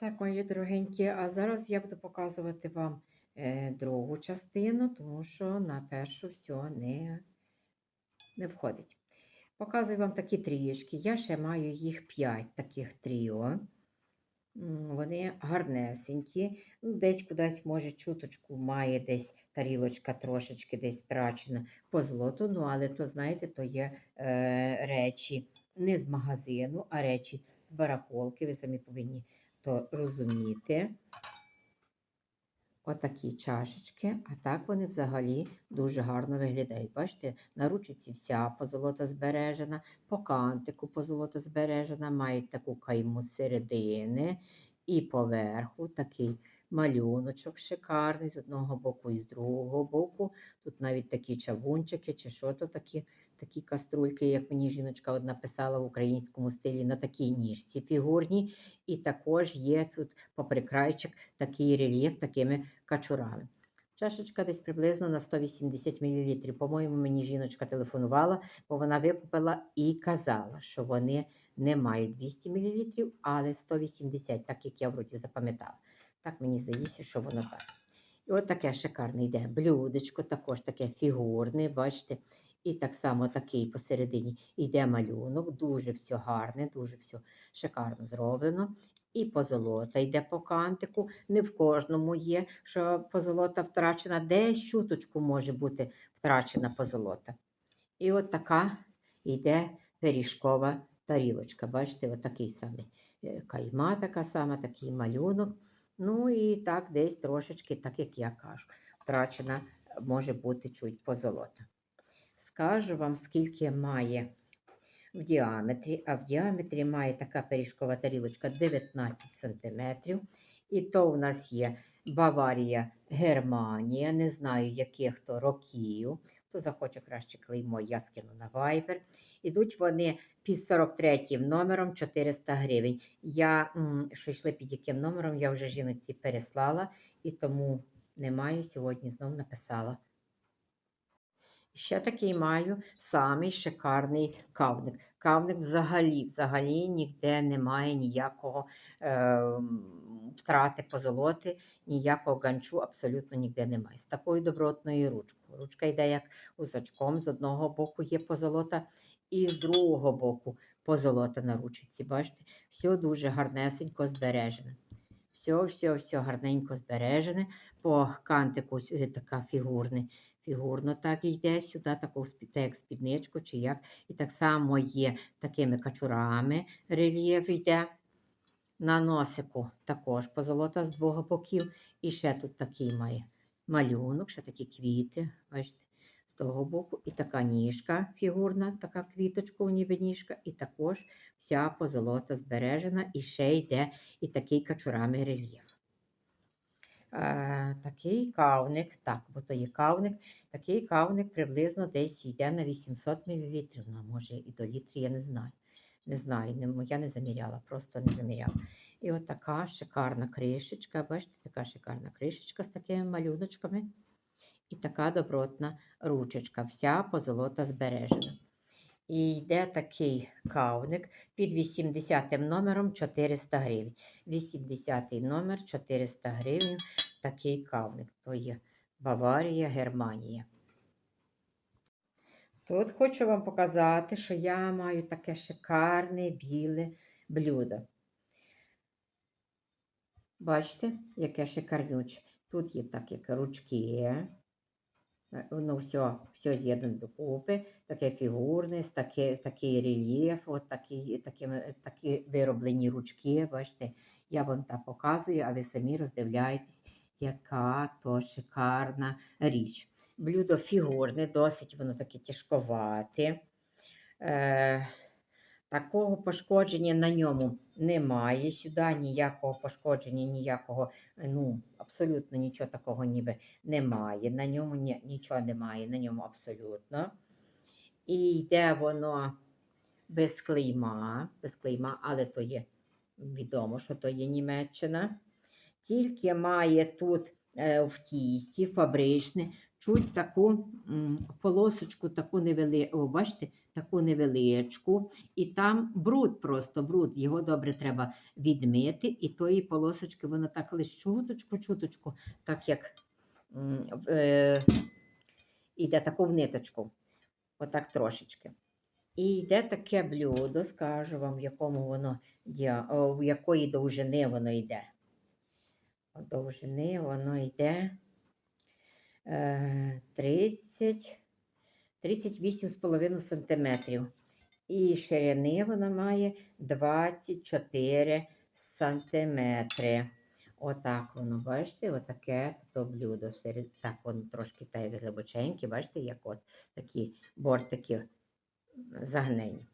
Так, мої дорогенькі, а зараз я буду показувати вам е, другу частину, тому що на першу все не, не входить. Показую вам такі трієчки. Я ще маю їх 5 таких тріо. Вони гарнесенькі. Ну, десь кудись, може, чуточку має десь тарілочка трошечки десь втрачена по злоту. Ну, але то, знаєте, то є е, речі не з магазину, а речі з барахолки. Ви самі повинні то розуміти. Отакі чашечки, а так вони взагалі дуже гарно виглядають. Бачите, на ручці вся позолота збережена, по кантику позолота збережена, мають таку кайму середини і поверху такий малюночок шикарний з одного боку і з другого боку. Тут навіть такі чавунчики чи що то такі, такі каструльки, як мені жіночка одна писала в українському стилі на такій ніжці фігурні. І також є тут попри крайчик такий рельєф такими качурами. Чашечка десь приблизно на 180 мл. По-моєму, мені жіночка телефонувала, бо вона викупила і казала, що вони не мають 200 мл, але 180, так як я вроді запам'ятала. Так мені здається, що воно так. І от таке шикарне йде блюдечко, також таке фігурне, бачите. І так само такий посередині йде малюнок, дуже все гарне, дуже все шикарно зроблено. І позолота йде по кантику. Не в кожному є, що позолота втрачена, десь чуточку може бути втрачена позолота. І от така йде пиріжкова тарілочка. Бачите, от такий самий е, кайма, така сама, такий малюнок. Ну і так, десь трошечки, так як я кажу, втрачена може бути чуть позолота. Скажу вам, скільки має в діаметрі, а в діаметрі має така пиріжкова тарілочка 19 см. І то в нас є Баварія, Германія. Не знаю, яких то років. Хто захоче краще клеймо, я скину на Viber. Ідуть вони під 43 номером 400 гривень. Я, що йшли під яким номером, я вже жіночці переслала і тому не маю сьогодні знов написала. Ще такий маю самий шикарний кавник. Кавник взагалі, взагалі ніде немає ніякого е, втрати позолоти, ніякого ганчу абсолютно ніде немає. З такою добротною ручкою. Ручка йде як узачком, з одного боку є позолота, і з другого боку позолота на ручці. Бачите, все дуже гарнесенько збережене. Все, все, все гарненько збережене. По кантику е, така фігурне фігурно так йде сюди, таку як спідничку чи як. І так само є такими качурами рельєф йде. На носику також позолота з двох боків. І ще тут такий має малюнок, ще такі квіти, бачите, того боку. І така ніжка фігурна, така квіточка, ніби ніжка. І також вся позолота збережена. І ще йде і такий качурами рельєф. Е, такий кавник, так, бо то є кавник, такий кавник приблизно десь йде на 800 мл, ну, може і до літру, я не знаю. Не знаю, не, я не заміряла, просто не заміряла. І от така шикарна кришечка, бачите, така шикарна кришечка з такими малюночками. І така добротна ручечка, вся позолота збережена. І йде такий кавник під 80 номером 400 гривень. 80 номер 400 гривень. Такий кавник. То є Баварія, Германія. Тут хочу вам показати, що я маю таке шикарне біле блюдо. Бачите, яке шикарнюче. Тут є так, як ручки. Е, Воно все, все з'єднане докупи, таке фігурне, таке, такий рельєф, от такі, такі, такі вироблені ручки. Бачите, я вам так показую, а ви самі роздивляєтесь, яка то шикарна річ. Блюдо фігурне, досить воно таке тяжковате. Е, такого пошкодження на ньому немає. Сюди ніякого пошкодження, ніякого, ну, абсолютно нічого такого ніби немає. На ньому ні, нічого немає, на ньому абсолютно. І йде воно без клейма, без клейма, але то є відомо, що то є Німеччина. Тільки має тут е, в тісті фабричне, чуть таку м, полосочку, таку невелику, о, бачите, таку невеличку, і там бруд, просто бруд. Його добре треба відмити, і тої полосочки воно так лише чуточку, чуточку, так як е, іде таку в ниточку. Отак трошечки. І йде таке блюдо, скажу вам, в якому воно в якої довжини воно йде. Довжини воно йде е, 30, 38,5 см. І ширини вона має 24 см. Отак воно, бачите, отаке то блюдо. Так воно трошки та глибоченьке, бачите, як от такі бортики загнені.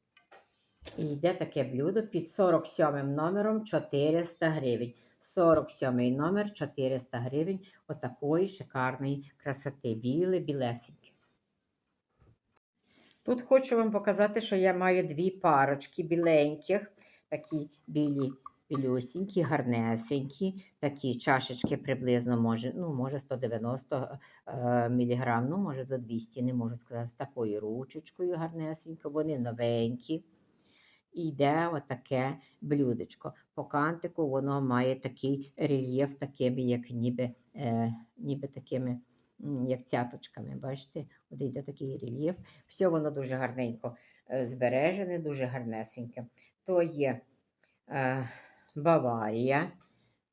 І йде таке блюдо під 47 номером 400 гривень. 47 номер 400 гривень отакої шикарної красоти. Біле, білесеньке. Тут хочу вам показати, що я маю дві парочки біленьких, такі білі, білюсінькі, гарнесенькі, такі чашечки приблизно може, ну, може 190 е, міліграм, ну, може до 200, не можу сказати, з такою ручечкою гарнесенько, вони новенькі. І йде отаке блюдечко. По кантику воно має такий рельєф, такими, як ніби, е, ніби такими, як цяточками. Бачите? От йде такий рельєф. Все воно дуже гарненько е, збережене, дуже гарнесеньке. То є е, Баварія,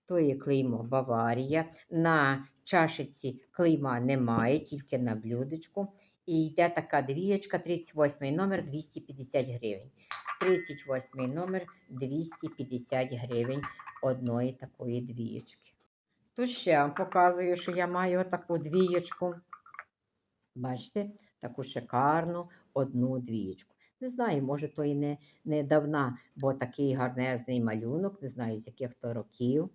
то є клеймо Баварія. На чашиці клейма немає, тільки на блюдечку. І йде така двієчка, 38 номер 250 гривень. 38 номер 250 гривень одної такої двієчки. Тут ще показую, що я маю таку двієчку. Бачите, таку шикарну одну двієчку. Не знаю, може, то і не, не давна, бо такий гарнезний малюнок, не знаю, з яких то років.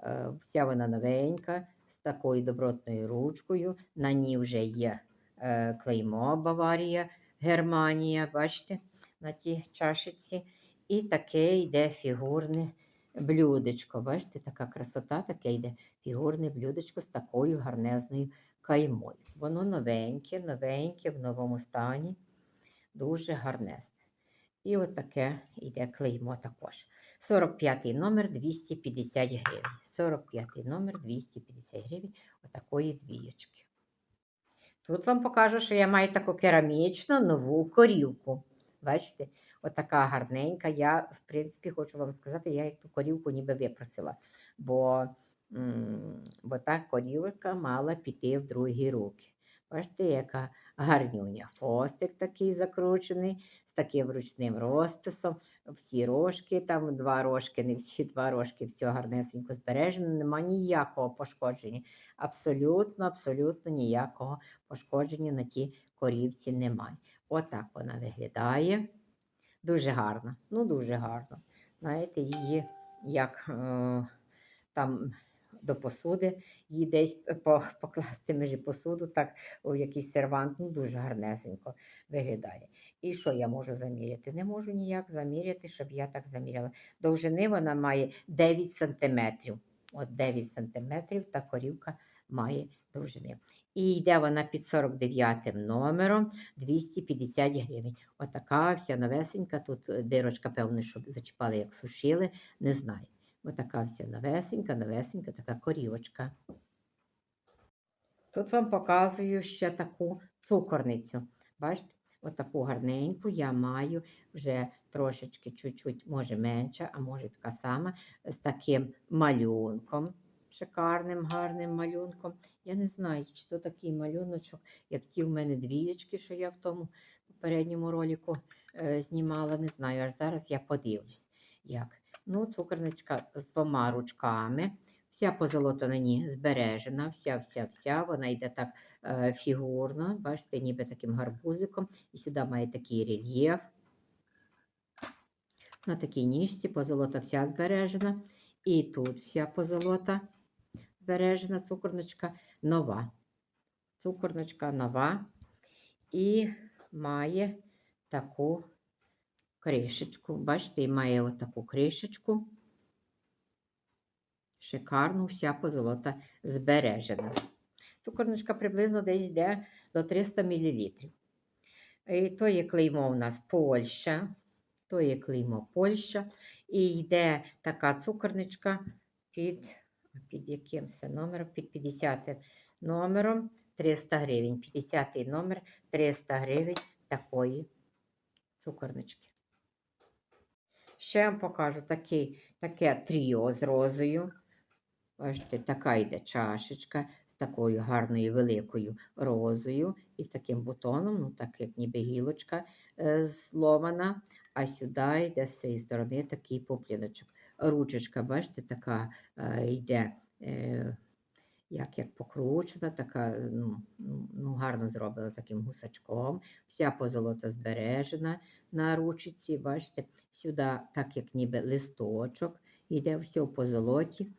Е, Вся вона новенька, з такою добротною ручкою. На ній вже є е, клеймо Баварія, Германія, бачите, на тій чашиці. І таке йде фігурне блюдечко. Бачите, така красота, таке йде фігурне блюдечко з такою гарнезною каймою. Воно новеньке, новеньке, в новому стані, дуже гарнезне. І от таке йде клеймо також. 45 номер 250 гривень. 45 номер 250 гривень отакої двієчки. Тут вам покажу, що я маю таку керамічну нову корівку. Бачите, отака гарненька. Я, в принципі, хочу вам сказати, я як ту корівку ніби випросила, бо, бо та корівка мала піти в другі руки. Бачите, яка гарнюня. Фостик такий закручений, з таким ручним розписом. Всі рожки, там два рожки, не всі два рожки, все гарнесенько збережено, нема ніякого пошкодження. Абсолютно, абсолютно ніякого пошкодження на тій корівці немає. Отак вона виглядає. Дуже гарно, ну дуже гарно. Знаєте, її як е, там до посуди, її десь по- покласти між посуду, так у якийсь сервант, ну дуже гарнесенько виглядає. І що я можу заміряти? Не можу ніяк заміряти, щоб я так заміряла. Довжини вона має 9 сантиметрів. От 9 сантиметрів та корівка має довжини. І йде вона під 49 номером 250 гривень. Отака вся новесенька. Тут е, дирочка, певно, щоб зачіпали, як сушили, не знаю. Отака вся новесенька, новесенька, така корівочка. Тут вам показую ще таку цукорницю. Бачите, отаку гарненьку я маю вже трошечки, чуть-чуть, може менша, а може така сама, з таким малюнком. Шикарним, гарним малюнком. Я не знаю, чи то такий малюночок, як ті в мене двієчки, що я в тому попередньому ролику е, знімала. Не знаю, аж зараз я подивлюсь, як. Ну, цукорничка з двома ручками. Вся позолота на ній збережена, вся, вся, вся. Вона йде так е, фігурно, бачите, ніби таким гарбузиком. І сюди має такий рельєф. На такій ніжці позолота вся збережена. І тут вся позолота збережена, цукорничка нова. Цукорничка нова і має таку кришечку. Бачите, має отаку кришечку. Шикарно, вся позолота збережена. Цукорничка приблизно десь йде до 300 мл. І то є клеймо у нас Польща. То є клеймо Польща. І йде така цукорничка під, під яким це номером? Під 50 номером 300 гривень. 50 номер 300 гривень такої цукорнички. Ще вам покажу такий, таке тріо з розою. Бачите, така йде чашечка з такою гарною великою розою і таким бутоном, ну так як ніби гілочка е, зломана. А сюди йде з цієї сторони такий попліночок. Ручечка, бачите, така е, йде, е, як, як покручена, така ну, ну, гарно зроблена таким гусачком. Вся позолота збережена на ручці. Бачите, сюди, так як ніби листочок, йде все по золоті.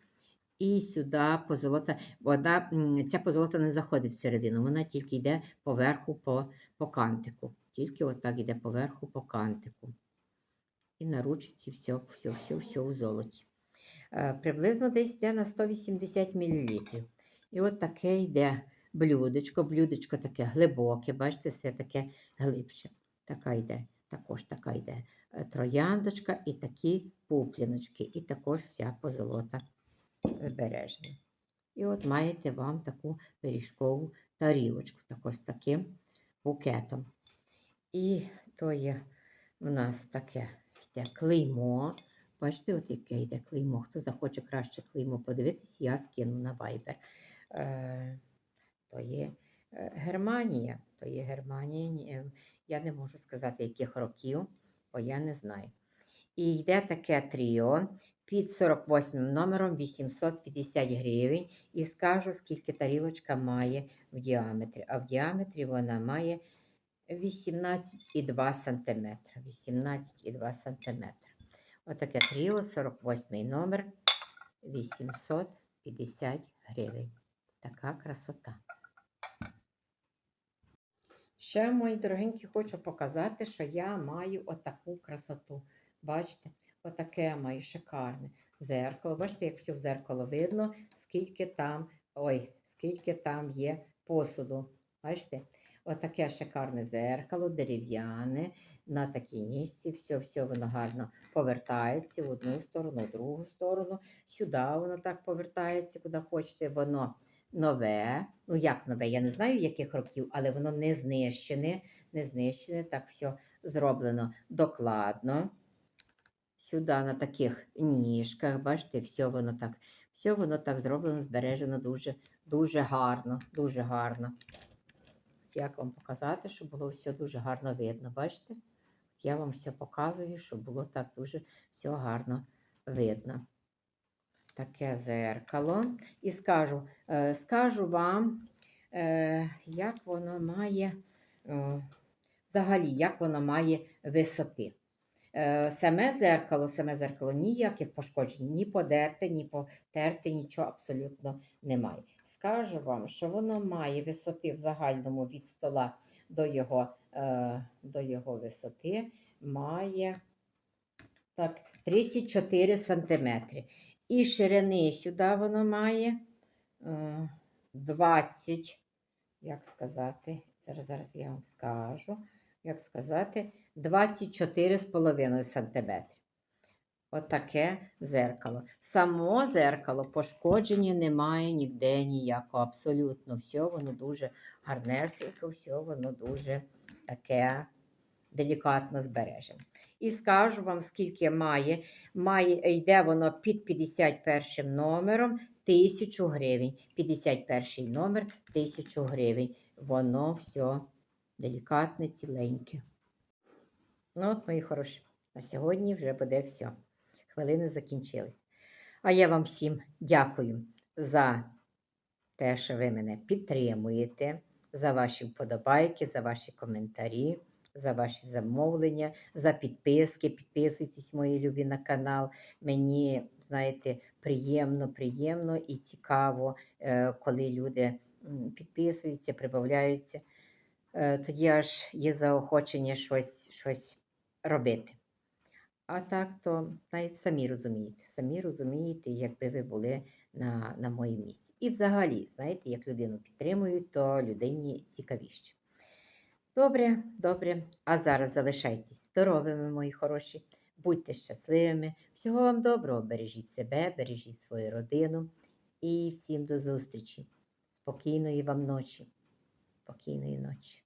І сюди позолота, вона, ця позолота не заходить всередину, вона тільки йде поверху по, по кантику. Тільки отак йде поверху по кантику. І на ручці все, все, все, все у золоті. Е, приблизно десь йде на 180 мл. І от таке йде блюдечко. Блюдечко таке глибоке, бачите, все таке глибше. Така йде, також така йде е, трояндочка і такі пупліночки, і також вся позолота збережена. І от маєте вам таку пиріжкову тарілочку, також таким букетом. І то є у нас таке йде клеймо. Бачите, от яке йде клеймо. Хто захоче краще клеймо подивитись, я скину на Viber. Е, то є е, Германія. То є Германія. Е, Я не можу сказати, яких років, бо я не знаю. І йде таке тріо під 48 номером 850 гривень. І скажу, скільки тарілочка має в діаметрі. А в діаметрі вона має 18,2 см. 18,2 см. Отаке тріо, 48 номер, 850 гривень. Така красота. Ще, мої дорогенькі, хочу показати, що я маю отаку красоту. Бачите, отаке маю шикарне зеркало. Бачите, як все в зеркало видно, скільки там, ой, скільки там є посуду. Бачите? Отаке шикарне зеркало, дерев'яне, на такій ніжці, все, все воно гарно повертається в одну сторону, в другу сторону. Сюди воно так повертається, куди хочете. Воно нове. Ну, як нове, я не знаю, яких років, але воно не знищене, не знищене, так все зроблено докладно. Сюди на таких ніжках, бачите, все воно так, все воно так зроблено, збережено дуже, дуже гарно, дуже гарно. Як вам показати, щоб було все дуже гарно видно, бачите? Я вам все показую, щоб було так дуже все гарно видно. Таке зеркало. І скажу, е, скажу вам, е, як воно має, взагалі, як воно має висоти. Е, Саме зеркало, саме зеркало ніяких пошкоджень, ні подерте, ні потерте, нічого абсолютно немає. Скажу вам, що воно має висоти в загальному від стола до його, е, до його висоти, має так, 34 сантиметри. І ширини сюди воно має е, 20, як сказати, зараз, зараз я вам скажу, як сказати, 24,5 см. Отаке зеркало. Само зеркало пошкодження немає ніде ніякого. Абсолютно все воно дуже гарнесенько, все воно дуже таке делікатно збережене. І скажу вам, скільки має. має йде воно під 51 номером 1000 гривень. 51 номер 1000 гривень. Воно все делікатне, ціленьке. Ну, от, мої хороші, на сьогодні вже буде все. Хвилини закінчились. А я вам всім дякую за те, що ви мене підтримуєте, за ваші вподобайки, за ваші коментарі, за ваші замовлення, за підписки. Підписуйтесь, мої любі, на канал. Мені, знаєте, приємно, приємно і цікаво, е, коли люди підписуються, прибавляються. Е, Тоді аж є заохочення щось, щось робити. А так, то навіть самі розумієте, самі розумієте, якби ви були на, на моєму місці. І взагалі, знаєте, як людину підтримують, то людині цікавіше. Добре, добре. А зараз залишайтесь здоровими, мої хороші. Будьте щасливими. Всього вам доброго. Бережіть себе, бережіть свою родину. І всім до зустрічі. Спокійної вам ночі. Спокійної ночі.